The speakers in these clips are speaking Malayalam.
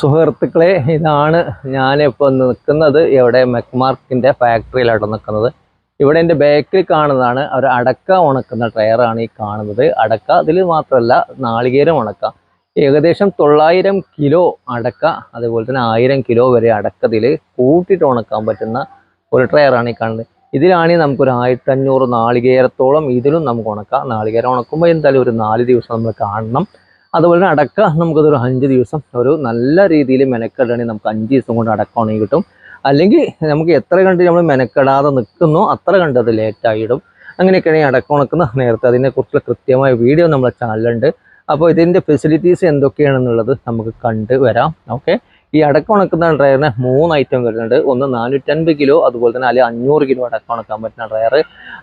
സുഹൃത്തുക്കളെ ഇതാണ് ഞാനിപ്പോൾ നിൽക്കുന്നത് ഇവിടെ മെക്മാർക്കിന്റെ ഫാക്ടറിയിലാണ് നിൽക്കുന്നത്. ഇവിടെ എന്റെ ബേക്കിൽ കാണുന്നതാണ്. ഒരു അടക്ക ഉണക്കുന്ന ടയറാണ് ഈ കാണുന്നത്. അടക്ക അതിൽ മാത്രമല്ല നാളികേരം ഉണക്ക. ഏകദേശം തൊള്ളായിരം കിലോ അടക്ക അതുപോലെ തന്നെ ആയിരം കിലോ വരെ അടക്കതിൽ കൂട്ടിയിട്ട് ഉണക്കാൻ പറ്റുന്ന ഒരു ടയറാണ് ഈ കാണുന്നത്. ഇതിലാണെങ്കിൽ നമുക്കൊരു ആയിരത്തി അഞ്ഞൂറ് നാളികേരത്തോളം ഇതിലും നമുക്ക് ഉണക്കാം. നാളികേരം ഉണക്കുമ്പോൾ എന്തായാലും ഒരു നാല് ദിവസം നമ്മൾ കാണണം. അതുപോലെ തന്നെ അടക്ക നമുക്കതൊരു അഞ്ച് ദിവസം ഒരു നല്ല രീതിയിൽ മെനക്കെടുകയാണെങ്കിൽ നമുക്ക് അഞ്ച് ദിവസം കൊണ്ട് അടക്ക ഉണങ്ങി കിട്ടും. അല്ലെങ്കിൽ നമുക്ക് എത്ര കണ്ട് നമ്മൾ മെനക്കെടാതെ നിൽക്കുന്നോ അത്ര കണ്ട് അത് ലേറ്റായിടും അങ്ങനെയൊക്കെയാണെങ്കിൽ അടക്ക ഉണക്കുന്ന നേരത്തെ അതിനെക്കുറിച്ചുള്ള കൃത്യമായ വീഡിയോ നമ്മുടെ ചാനലുണ്ട് അപ്പോൾ ഇതിന്റെ ഫെസിലിറ്റീസ് എന്തൊക്കെയാണെന്നുള്ളത് നമുക്ക് കണ്ട് വരാം. ഓക്കെ ഈ അടക്ക ഉണക്കുന്ന ഡ്രയറിന് മൂന്ന് ഐറ്റം വരുന്നുണ്ട്. ഒന്ന് നാനൂറ്റൻപത് കിലോ അതുപോലെ തന്നെ അല്ലെങ്കിൽ അഞ്ഞൂറ് കിലോ അടക്ക ഉണക്കാൻ പറ്റുന്ന ഡ്രയർ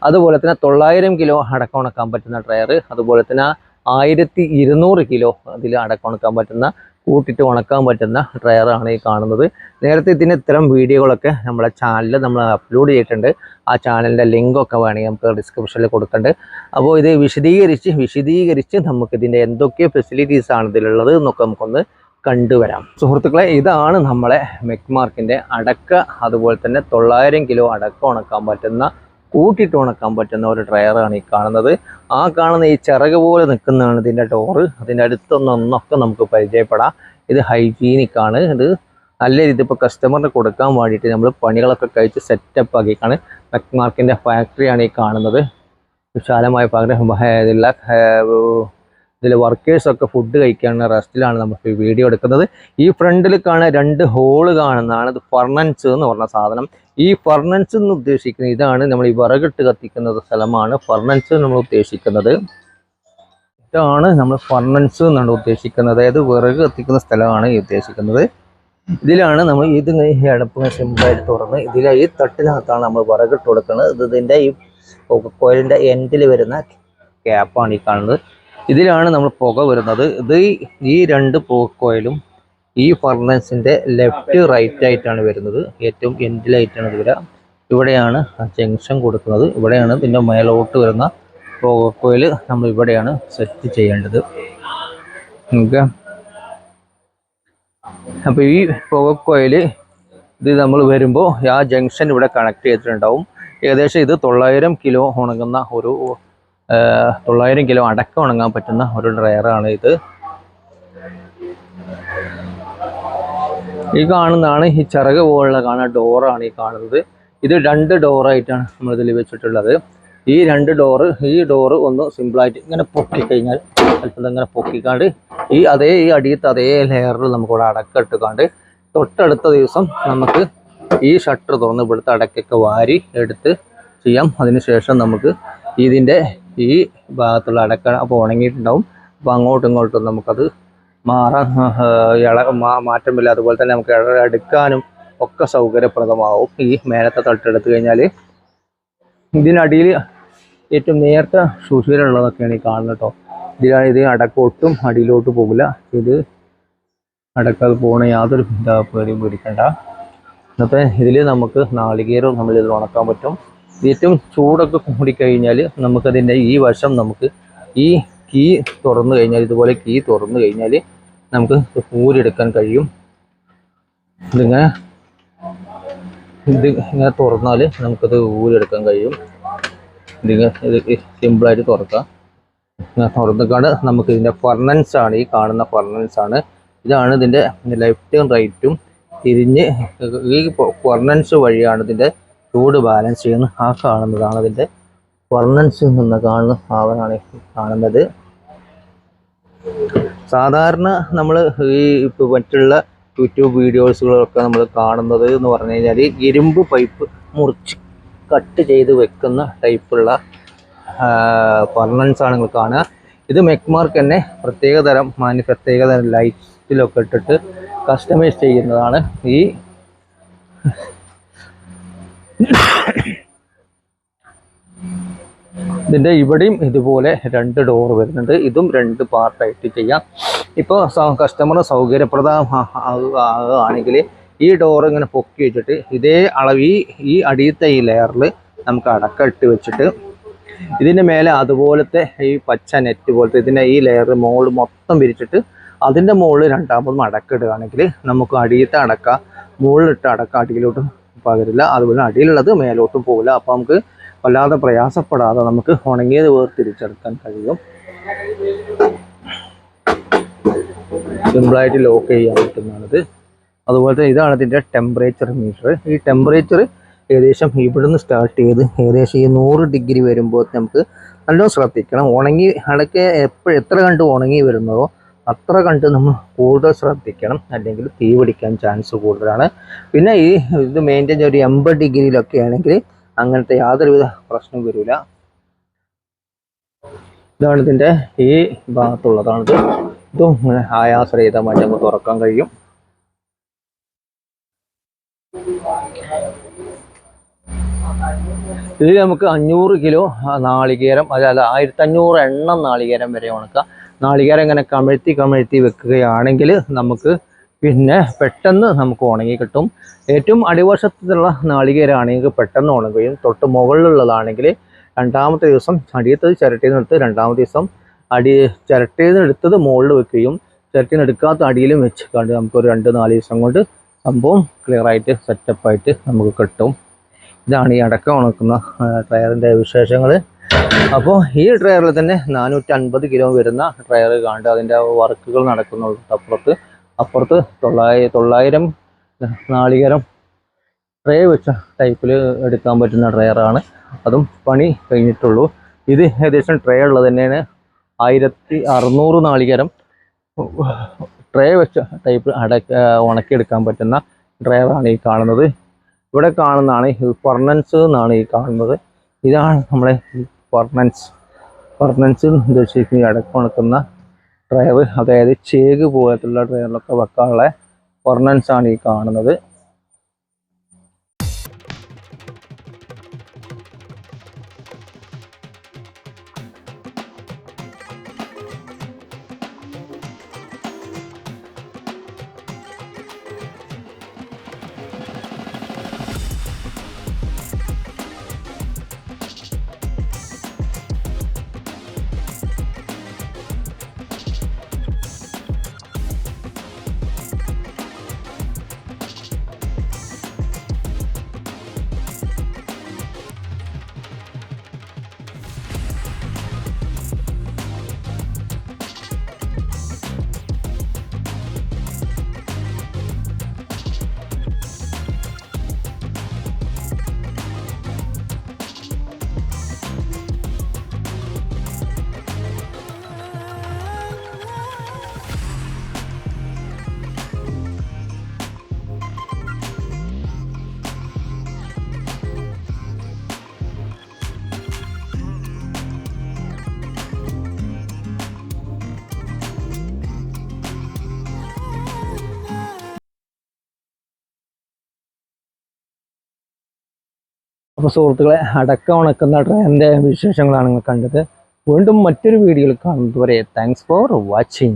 അതുപോലെ തന്നെ തൊള്ളായിരം കിലോ അടക്ക ഉണക്കാൻ പറ്റുന്ന ഡ്രയർ അതുപോലെ തന്നെ ആയിരത്തി ഇരുന്നൂറ് കിലോ അതിൽ അടക്കം ഉണക്കാൻ പറ്റുന്ന കൂട്ടിട്ട് ഉണക്കാൻ പറ്റുന്ന ഡ്രയറാണ് ഈ കാണുന്നത്. നേരത്തെ ഇതിന് ഇത്തരം വീഡിയോകളൊക്കെ നമ്മുടെ ചാനലിൽ നമ്മൾ അപ്ലോഡ് ചെയ്തിട്ടുണ്ട്. ആ ചാനലിന്റെ ലിങ്കൊക്കെ വേണമെങ്കിൽ നമുക്ക് ഡിസ്ക്രിപ്ഷനിൽ കൊടുക്കുന്നുണ്ട് അപ്പോൾ ഇത് വിശദീകരിച്ച് വിശദീകരിച്ച് നമുക്ക് ഇതിന്റെ എന്തൊക്കെ ഫെസിലിറ്റീസ് ആണ് ഇതിലുള്ളത് എന്നൊക്കെ നമുക്കൊന്ന് കണ്ടുവരാം. സുഹൃത്തുക്കളെ ഇതാണ് നമ്മളെ മെക്മാർക്കിന്റെ അടക്ക അതുപോലെ തന്നെ തൊള്ളായിരം കിലോ അടക്ക ഉണക്കാൻ പറ്റുന്ന കൂട്ടിയിട്ട് ഉണക്കാൻ പറ്റുന്ന ഒരു ഡ്രയറാണ് ഈ കാണുന്നത്. ആ കാണുന്ന ഈ ചിറക് പോലെ നിൽക്കുന്നതാണ് ഇതിന്റെ ഡോറ്. അതിന്റെ അടുത്തൊന്നൊന്നൊക്കെ നമുക്ക് പരിചയപ്പെടാം. ഇത് ഹൈജീനിക് ആണ് ഇത് നല്ല രീതി ഇപ്പോൾ കസ്റ്റമറിന് കൊടുക്കാൻ വേണ്ടിയിട്ട് നമ്മൾ പണികളൊക്കെ കഴിച്ച് സെറ്റപ്പ് ആക്കിയിട്ടാണ് മെക്മാർക്കിന്റെ ഫാക്ടറിയാണ് ഈ കാണുന്നത്. വിശാലമായ പകരം ഇതിൽ വർക്കേഴ്സൊക്കെ ഫുഡ് കഴിക്കാനുള്ള റെസ്റ്റിലാണ് നമുക്ക് വീഡിയോ എടുക്കുന്നത്. ഈ ഫ്രണ്ടിൽ കാണുന്ന രണ്ട് ഹോൾ കാണുന്നതാണ്. ഇത് ഫർണൻസ് എന്ന് പറഞ്ഞ സാധനം. ഈ ഫർണൻസ് എന്ന് ഉദ്ദേശിക്കുന്നത് ഇതാണ് നമ്മൾ ഈ വിറകിട്ട് കത്തിക്കുന്ന സ്ഥലമാണ്. ഫർണൻസ് നമ്മൾ ഉദ്ദേശിക്കുന്നത്. ഇതാണ് നമ്മൾ ഫർണൻസ് എന്നാണ് ഉദ്ദേശിക്കുന്നത്. അതായത് വിറക് കത്തിക്കുന്ന സ്ഥലമാണ് ഈ ഉദ്ദേശിക്കുന്നത്. ഇതിലാണ് നമ്മൾ ഇത് അടുപ്പ് സിമ്പിളായിട്ട് തുറന്ന് ഇതിലെ ഈ തട്ടിനകത്താണ് നമ്മൾ വിറകിട്ട് കൊടുക്കുന്നത്. ഇത് ഇതിന്റെ ഈ കോയിലിന്റെ എൻഡിൽ വരുന്ന ക്യാപ്പാണ് ഈ കാണുന്നത്. ഇതിലാണ് നമ്മൾ പുക വരുന്നത്. ഇത് ഈ- രണ്ട് കോയിലും ഈ ഫർണൻസിന്റെ ലെഫ്റ്റ് റൈറ്റ് ആയിട്ടാണ് വരുന്നത്. ഏറ്റവും എൻഡിലായിട്ടാണ് ഇത് വരിക. ഇവിടെയാണ് ജംഗ്ഷൻ കൊടുക്കുന്നത്. ഇവിടെയാണ് ഇതിന്റെ മേലോട്ട് വരുന്ന കോയിൽ നമ്മൾ ഇവിടെയാണ് സെറ്റ് ചെയ്യേണ്ടത്. ഓക്കെ. അപ്പോൾ ഈ പുകക്കോയിൽ ഇത് നമ്മൾ വരുമ്പോൾ ആ ജംഗ്ഷൻ ഇവിടെ കണക്ട് ചെയ്തിട്ടുണ്ടാവും. ഏകദേശം ഇത് തൊള്ളായിരം കിലോ ഉണങ്ങുന്ന ഒരു തൊള്ളായിരം കിലോ അടക്കം ഉണങ്ങാൻ പറ്റുന്ന ഒരു ഡ്രയറാണ് ഇത്. ഈ കാണുന്നതാണ് ഈ ചിറക് പോലുള്ള കാണുന്ന ഡോറാണ് ഈ കാണുന്നത്. ഇത് രണ്ട് ഡോറായിട്ടാണ് നമ്മൾ ഇതിൽ വെച്ചിട്ടുള്ളത്. ഈ രണ്ട് ഡോറ് ഈ ഡോറ് ഒന്ന് സിമ്പിളായിട്ട് ഇങ്ങനെ പൊക്കി കഴിഞ്ഞാൽ അല്പം ഇങ്ങനെ പൊക്കിക്കാണ്ട് ഈ അതേ ഈ അടിയത്തെ അതേ ലെയറിൽ നമുക്കിവിടെ അടക്കം ഇട്ടുകാണ്ട് തൊട്ടടുത്ത ദിവസം നമുക്ക് ഈ ഷട്ടർ തുറന്ന് ഇവിടുത്തെ അടക്കൊക്കെ വാരി എടുത്ത് ചെയ്യാം. അതിനുശേഷം നമുക്ക് ഇതിന്റെ ഈ ഭാഗത്തുള്ള അടക്ക അപ്പോൾ ഉണങ്ങിയിട്ടുണ്ടാവും. അപ്പോൾ അങ്ങോട്ടും ഇങ്ങോട്ടും നമുക്കത് മാറാൻ ഇള മാറ്റമില്ല. അതുപോലെ തന്നെ നമുക്ക് ഇള- എടുക്കാനും ഒക്കെ സൗകര്യപ്രദമാവും. ഈ മേലത്തെ തട്ടെടുത്ത് കഴിഞ്ഞാൽ ഇതിനടിയിൽ ഏറ്റവും നേരത്തെ സുശീലുള്ളതൊക്കെയാണ് ഈ കാണുന്നത് കേട്ടോ. ഇതിലാണ് ഇത് അടക്ക ഒട്ടും അടിയിലോട്ട് പോകില്ല. ഇത് അടക്കാതെ പോകണ യാതൊരു പേടിയും പേടിക്കണ്ട. ഇന്നത്തെ ഇതിൽ നമുക്ക് നാളികേരവും നമ്മൾ ഉണക്കാൻ പറ്റും. ഏറ്റവും ചൂടൊക്കെ കൂടിക്കഴിഞ്ഞാൽ നമുക്കതിന്റെ ഈ വശം നമുക്ക് ഈ കീ തുറന്നു കഴിഞ്ഞാൽ ഇതുപോലെ കീ തുറന്നു കഴിഞ്ഞാൽ നമുക്ക് ഊരെടുക്കാൻ കഴിയും. ഇതിങ്ങനെ ഇത് ഇങ്ങനെ തുറന്നാൽ നമുക്കത് ഊരെടുക്കാൻ കഴിയും. ഇതിങ്ങനെ ഇത് സിമ്പിളായിട്ട് തുറക്കാം. ഇങ്ങനെ തുറന്നിക്കാണ്ട് നമുക്ക് ഇതിന്റെ ഫർണൻസ് ആണ് ഈ കാണുന്ന ഫർണൻസ് ആണ് ഇതാണ് ഇതിന്റെ ലെഫ്റ്റും റൈറ്റും തിരിഞ്ഞ് ഈ ഫർണൻസ് വഴിയാണ് ഇതിന്റെ ചൂട് ബാലൻസ് ചെയ്യുന്ന ആ കാണുന്നതാണ് അതിന്റെ വർണൻസ് നിന്ന് കാണുന്ന ഭാവനാണ് കാണുന്നത്. സാധാരണ നമ്മൾ ഈ ഇപ്പോൾ മറ്റുള്ള യൂട്യൂബ് വീഡിയോസുകളൊക്കെ നമ്മൾ കാണുന്നത് എന്ന് പറഞ്ഞു കഴിഞ്ഞാൽ ഇരുമ്പ് പൈപ്പ് മുറിച്ച് കട്ട് ചെയ്ത് വെക്കുന്ന ടൈപ്പുള്ള ഫർണൻസ് ആണ് നിങ്ങൾ കാണുക. ഇത് മെക്മാർക്ക് തന്നെ പ്രത്യേകതരം മാനി പ്രത്യേകതരം ലൈറ്റിലൊക്കെ ഇട്ടിട്ട് കസ്റ്റമൈസ് ചെയ്യുന്നതാണ് ഈ ഇതിന്റെ ഇവിടെയും ഇതുപോലെ രണ്ട് ഡോർ വരുന്നുണ്ട്. ഇതും രണ്ട് പാർട്ടായിട്ട് ചെയ്യാം. ഇപ്പോൾ കസ്റ്റമർ സൗകര്യപ്രദമാണെങ്കിൽ ഈ ഡോർ ഇങ്ങനെ പൊക്കി വെച്ചിട്ട് ഇതേ അളവ് ഈ അടിയത്തെ ഈ ലെയറിൽ നമുക്ക് അടക്ക ഇട്ട് വെച്ചിട്ട് ഇതിന്റെ മേലെ അതുപോലത്തെ ഈ പച്ച നെറ്റ് പോലത്തെ ഇതിന്റെ ഈ ലെയർ മുകളിൽ മൊത്തം വിരിച്ചിട്ട് അതിന്റെ മുകളിൽ രണ്ടാമതും അടക്കിടുകയാണെങ്കിൽ നമുക്ക് അടിയത്തെ അടക്ക മുകളിലിട്ട് അടക്ക അടിയിലോട്ടും പകരില്ല അതുപോലെ അടിയിലുള്ളത് മേലോട്ടും പോകില്ല. അപ്പോൾ നമുക്ക് വല്ലാതെ പ്രയാസപ്പെടാതെ നമുക്ക് ഉണങ്ങിയത് വേർതിരിച്ചെടുക്കാൻ കഴിയും. സിമ്പിളായിട്ട് ലോക്ക് ചെയ്യാൻ പറ്റുന്നതാണിത്. അതുപോലെ തന്നെ ഇതാണ് ഇതിന്റെ ടെമ്പറേച്ചർ മീറ്റർ ഈ ടെമ്പറേച്ചർ ഏകദേശം ഇവിടുന്ന് സ്റ്റാർട്ട് ചെയ്ത് ഏകദേശം ഈ നൂറ് ഡിഗ്രി വരുമ്പോൾ നമുക്ക് നല്ലോണം ശ്രദ്ധിക്കണം. ഉണങ്ങി അടക്കെ എപ്പോഴും എത്ര കണ്ട് ഉണങ്ങി വരുന്നതോ അത്ര കണ്ട് നമ്മൾ കൂടുതൽ ശ്രദ്ധിക്കണം. അല്ലെങ്കിൽ തീ പിടിക്കാൻ ചാൻസ് കൂടുതലാണ്. പിന്നെ ഈ ഇത് മെയിന്റെയിൻ ഒരു എൺപത് ഡിഗ്രിയിലൊക്കെ ആണെങ്കിൽ അങ്ങനത്തെ യാതൊരുവിധ പ്രശ്നവും വരില്ല ഇതാണ് ഇതിന്റെ ഈ ഭാഗത്തുള്ളതാണിത്. ഇതും ഇങ്ങനെ ആയാസരഹിതമായിട്ട് നമുക്ക് തുറക്കാൻ കഴിയും. ഇതിൽ നമുക്ക് അഞ്ഞൂറ് കിലോ നാളികേരം അതായത് ആയിരത്തി അഞ്ഞൂറ് എണ്ണം നാളികേരം വരെ ഉണക്കാം. നാളികേരം ഇങ്ങനെ കമഴ്ത്തി കമഴ്ത്തി വെക്കുകയാണെങ്കിൽ നമുക്ക് പിന്നെ പെട്ടെന്ന് നമുക്ക് ഉണങ്ങി കിട്ടും. ഏറ്റവും അടിവശത്തുള്ള നാളികേരമാണെങ്കിൽ പെട്ടെന്ന് ഉണങ്ങുകയും തൊട്ട് മുകളിലുള്ളതാണെങ്കിൽ രണ്ടാമത്തെ ദിവസം അടിയത്തത് ചിരട്ടിയിൽ നിന്ന് എടുത്ത് രണ്ടാമത്തെ ദിവസം അടി ചിരട്ടിയിൽ നിന്ന് എടുത്തത് മുകളിൽ വെക്കുകയും ചിരട്ടിയിൽ എടുക്കാത്ത അടിയിലും വെച്ച് കണ്ട് നമുക്കൊരു രണ്ട് നാല് ദിവസം കൊണ്ട് സംഭവം ക്ലിയർ ആയിട്ട് സെറ്റപ്പായിട്ട് നമുക്ക് കിട്ടും. ഇതാണ് ഈ അടക്കം ഉണക്കുന്ന ടയറിന്റെ വിശേഷങ്ങൾ അപ്പോൾ ഈ ട്രയറിൽ തന്നെ നാനൂറ്റി അൻപത് കിലോ വരുന്ന ട്രയർ കാണ്ട് അതിന്റെ വർക്കുകൾ നടക്കുന്നുള്ളൂ അപ്പുറത്ത് അപ്പുറത്ത് തൊള്ളായിരം തൊള്ളായിരം നാളികരം ട്രേ വെച്ച ടൈപ്പിൽ എടുക്കാൻ പറ്റുന്ന ട്രയറാണ് അതും പണി കഴിഞ്ഞിട്ടുള്ളൂ. ഇത് ഏകദേശം ട്രേ ഉള്ളത് തന്നെയാണ്. ആയിരത്തി അറുന്നൂറ് നാളികരം ട്രേ വെച്ച ടൈപ്പ് അടക്ക ഉണക്കിയെടുക്കാൻ പറ്റുന്ന ഡ്രയറാണ് ഈ കാണുന്നത്. ഇവിടെ കാണുന്നതാണ് ഫർണൻസ് എന്നാണ് ഈ കാണുന്നത്. ഇതാണ് നമ്മളെ ഫർണൻസ് ഫർണൻസ് ഉദ്ദേശിക്കുന്ന അടക്കം ഉണക്കുന്ന ഡ്രൈവ് അതായത് ചേക് പോലത്തുള്ള ഡ്രൈവറിലൊക്കെ വെക്കാനുള്ള ഫർണൻസാണ് ഈ കാണുന്നത്. അപ്പോൾ സുഹൃത്തുക്കളെ അടക്ക ഉണക്കുന്ന ട്രെയിനിന്റെ വിശേഷങ്ങളാണ് നിങ്ങൾ കണ്ടത്. വീണ്ടും മറ്റൊരു വീഡിയോയിൽ കാണുന്നത് വരെ താങ്ക്സ് ഫോർ വാച്ചിങ്